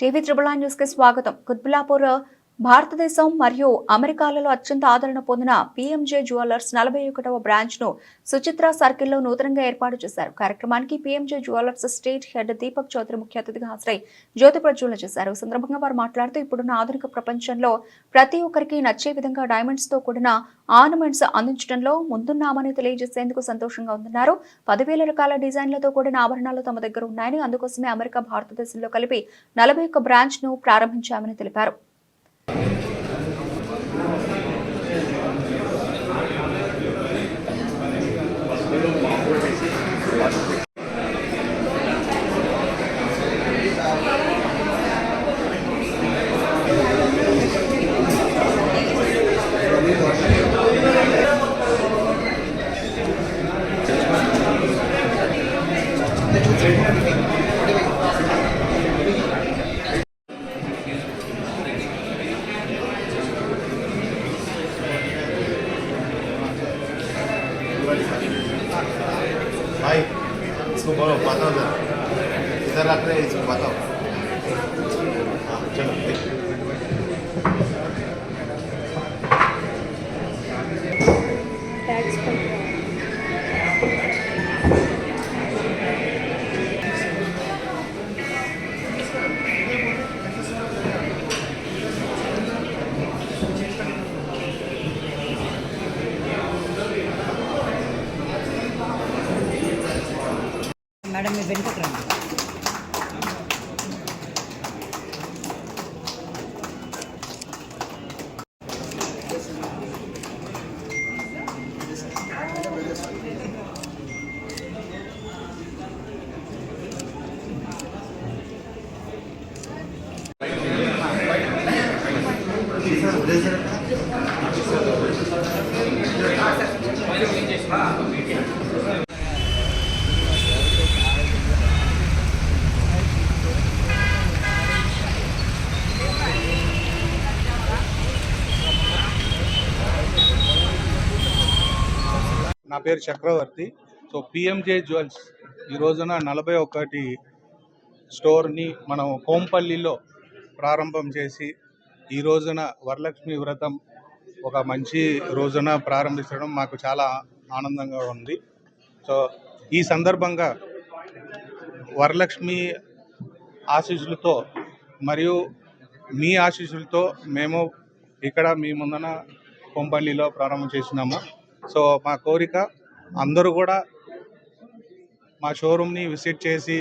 TV triple న్యూస్కి స్వాగతం. కుత్బులాపూర్ భారతదేశం మరియు అమెరికాలలో అత్యంత ఆదరణ పొందిన పీఎంజే జ్యువెలర్స్ నలభై ఒకటవ బ్రాంచ్ను సుచిత్ర సర్కిల్లో నూతనంగా ఏర్పాటు చేశారు. కార్యక్రమానికి PMJ jewellers state head Deepak Chaudhary ముఖ్య అతిథిగా హాజరై జ్యోతి ప్రజ్వలన చేశారు. ఈ సందర్భంగా వారు మాట్లాడుతూ ఇప్పుడున్న ఆధునిక ప్రపంచంలో ప్రతి ఒక్కరికి నచ్చే విధంగా డైమండ్స్తో కూడిన ఆర్నమెంట్స్ అందించడంలో ముందున్నామని తెలియజేసేందుకు సంతోషంగా ఉందన్నారు. పదివేల రకాల డిజైన్లతో కూడిన ఆభరణాలు తమ దగ్గర ఉన్నాయని అందుకోసమే అమెరికా భారతదేశంలో కలిపి నలభై ఒక్క బ్రాంచ్ను ప్రారంభించామని తెలిపారు. भाई इसको बोलो बताओ जरा इधर रख रहे इसको बताओ। हाँ चलो में बेनिफिट रहेंगे నా పేరు చక్రవర్తి. సో పిఎంజే జ్యువెల్స్ ఈ రోజున నలభై ఒకటి స్టోర్ని మనం కోంపల్లిలో ప్రారంభం చేసి ఈ రోజున వరలక్ష్మి వ్రతం ఒక మంచి రోజున ప్రారంభించడం మాకు చాలా ఆనందంగా ఉంది. సో ఈ సందర్భంగా వరలక్ష్మి ఆశీస్సులతో మరియు మీ ఆశీస్సులతో మేము ఇక్కడ మీ ముందన కొంపల్లిలో ప్రారంభం చేసినాము. సో మా కోరిక అందరూ కూడా మా షోరూమ్ని విజిట్ చేసి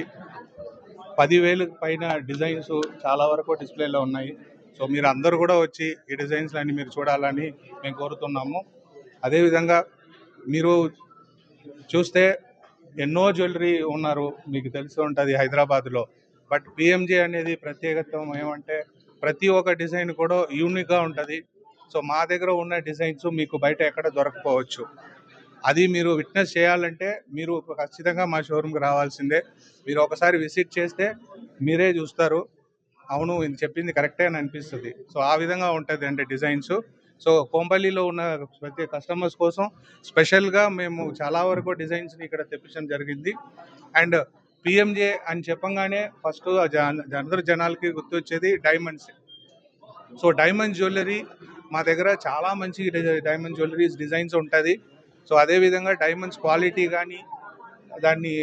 పదివేలు పైన డిజైన్స్ చాలా వరకు డిస్ప్లేలో ఉన్నాయి. సో మీరు అందరూ కూడా వచ్చి ఈ డిజైన్స్ అన్ని మీరు చూడాలని మేము కోరుతున్నాము. అదేవిధంగా మీరు చూస్తే ఎన్నో జ్యువెలరీ ఉన్నారు మీకు తెలిసి ఉంటుంది హైదరాబాద్లో. బట్ పిఎంజే అనేది ప్రత్యేకత ఏమంటే ప్రతి ఒక్క డిజైన్ కూడా యూనిక్గా ఉంటుంది. సో మా దగ్గర ఉన్న డిజైన్స్ మీకు బయట ఎక్కడ దొరకపోవచ్చు. అది మీరు విట్నెస్ చేయాలంటే మీరు ఖచ్చితంగా మా షోరూమ్కి రావాల్సిందే. మీరు ఒకసారి విజిట్ చేస్తే మీరే చూస్తారు. అవును ఇది చెప్పింది కరెక్టే అని అనిపిస్తుంది. సో ఆ విధంగా ఉంటుంది అంటే డిజైన్స్. సో కోంపల్లిలో ఉన్న ప్రతి కస్టమర్స్ కోసం స్పెషల్గా మేము చాలా వరకు డిజైన్స్ని ఇక్కడ తెప్పించడం జరిగింది. అండ్ పిఎంజే అని చెప్పంగానే ఫస్ట్ అందరు జనాలకి గుర్తొచ్చేది డైమండ్స్. సో డైమండ్ జ్యువెలరీ మా దగ్గర చాలా మంచి డైమండ్ జ్యువెలరీస్ డిజైన్స్ ఉంటుంది. సో అదేవిధంగా డైమండ్స్ క్వాలిటీ కానీ దాన్ని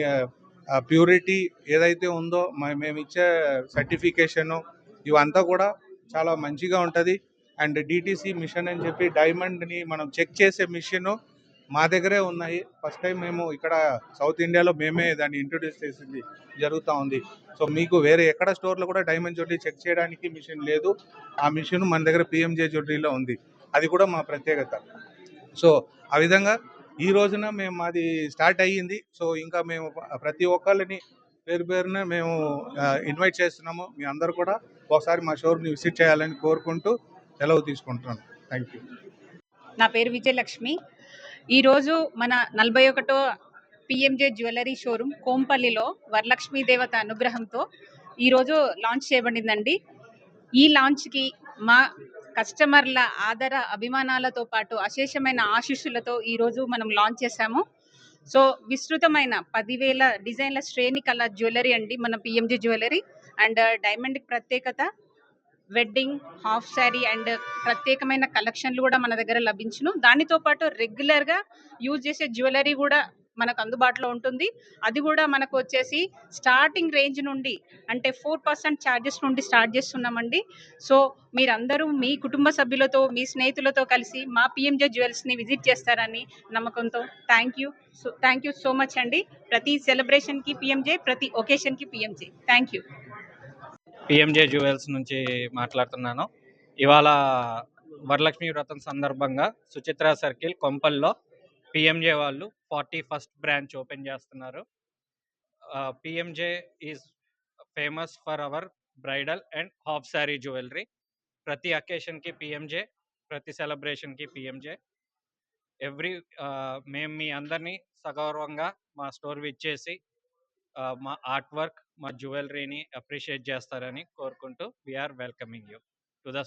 ప్యూరిటీ ఏదైతే ఉందో మేము ఇచ్చే సర్టిఫికేషను ఇవంతా కూడా చాలా మంచిగా ఉంటుంది. అండ్ డిటీసీ మిషన్ అని చెప్పి డైమండ్ని మనం చెక్ చేసే మిషను మా దగ్గరే ఉన్నాయి. ఫస్ట్ టైం మేము ఇక్కడ సౌత్ ఇండియాలో మేమే దాన్ని ఇంట్రొడ్యూస్ చేసింది జరుగుతూ ఉంది. సో మీకు వేరే ఎక్కడ స్టోర్లో కూడా డైమండ్ జ్యువెలరీ చెక్ చేయడానికి మిషన్ లేదు. ఆ మిషన్ మన దగ్గర పిఎంజే జ్యువెలరీలో ఉంది. అది కూడా మా ప్రత్యేకత. సో ఆ విధంగా ఈ రోజున మేము మాది స్టార్ట్ అయ్యింది. సో ఇంకా మేము ప్రతి ఒక్కళ్ళని పేరు పేరున మేము ఇన్వైట్ చేస్తున్నాము. మీ అందరు కూడా ఒకసారి మా షోరూమ్ని విజిట్ చేయాలని కోరుకుంటూ సెలవు తీసుకుంటున్నాను. థ్యాంక్ యూ నా పేరు విజయలక్ష్మి. ఈరోజు మన నలభై ఒకటో పిఎంజే జ్యువెలరీ షోరూమ్ కోంపల్లిలో వరలక్ష్మీ దేవత అనుగ్రహంతో ఈరోజు లాంచ్ చేయబడిందండి. ఈ లాంచ్కి మా కస్టమర్ల ఆదర అభిమానాలతో పాటు అశేషమైన ఆశీస్సులతో ఈరోజు మనం లాంచ్ చేశాము. సో విస్తృతమైన పదివేల డిజైన్ల శ్రేణి కల జ్యువెలరీ అండి మన పిఎంజే జ్యువెలరీ. అండ్ డైమండ్ ప్రత్యేకత వెడ్డింగ్ హాఫ్ శారీ అండ్ ప్రత్యేకమైన కలెక్షన్లు కూడా మన దగ్గర లభించును. దానితో పాటు రెగ్యులర్గా యూజ్ చేసే జ్యువెలరీ కూడా మనకు అందుబాటులో ఉంటుంది. అది కూడా మనకు వచ్చేసి స్టార్టింగ్ రేంజ్ నుండి అంటే ఫోర్ పర్సెంట్ ఛార్జెస్ నుండి స్టార్ట్ చేస్తున్నామండి. సో మీరందరూ మీ కుటుంబ సభ్యులతో మీ స్నేహితులతో కలిసి మా పిఎంజే జ్యువెల్స్ని విజిట్ చేస్తారని నమ్మకంతో thank you so thank you so much అండి. ప్రతి సెలబ్రేషన్కి పిఎంజే ప్రతి ఒకేషన్కి PMJ thank you PMJ jewels నుంచి మాట్లాడుతున్నాను. ఇవాళ వరలక్ష్మి వ్రతం సందర్భంగా సుచిత్ర సర్కిల్ కొంపల్లో పిఎంజే వాళ్ళు ఫార్టీ ఫస్ట్ బ్రాంచ్ ఓపెన్ చేస్తున్నారు. PMJ is famous for our bridal and half sari jewellery ప్రతి అకేషన్కి పిఎంజే ప్రతి సెలబ్రేషన్కి పిఎంజే ఎవ్రీ మేము మీ అందరినీ సగౌరవంగా మా స్టోర్ విచ్చేసి మా ఆర్ట్ వర్క్ మా జ్యువెలరీని అప్రిషియేట్ చేస్తారని కోరుకుంటూ వీఆర్ వెల్కమింగ్ యూ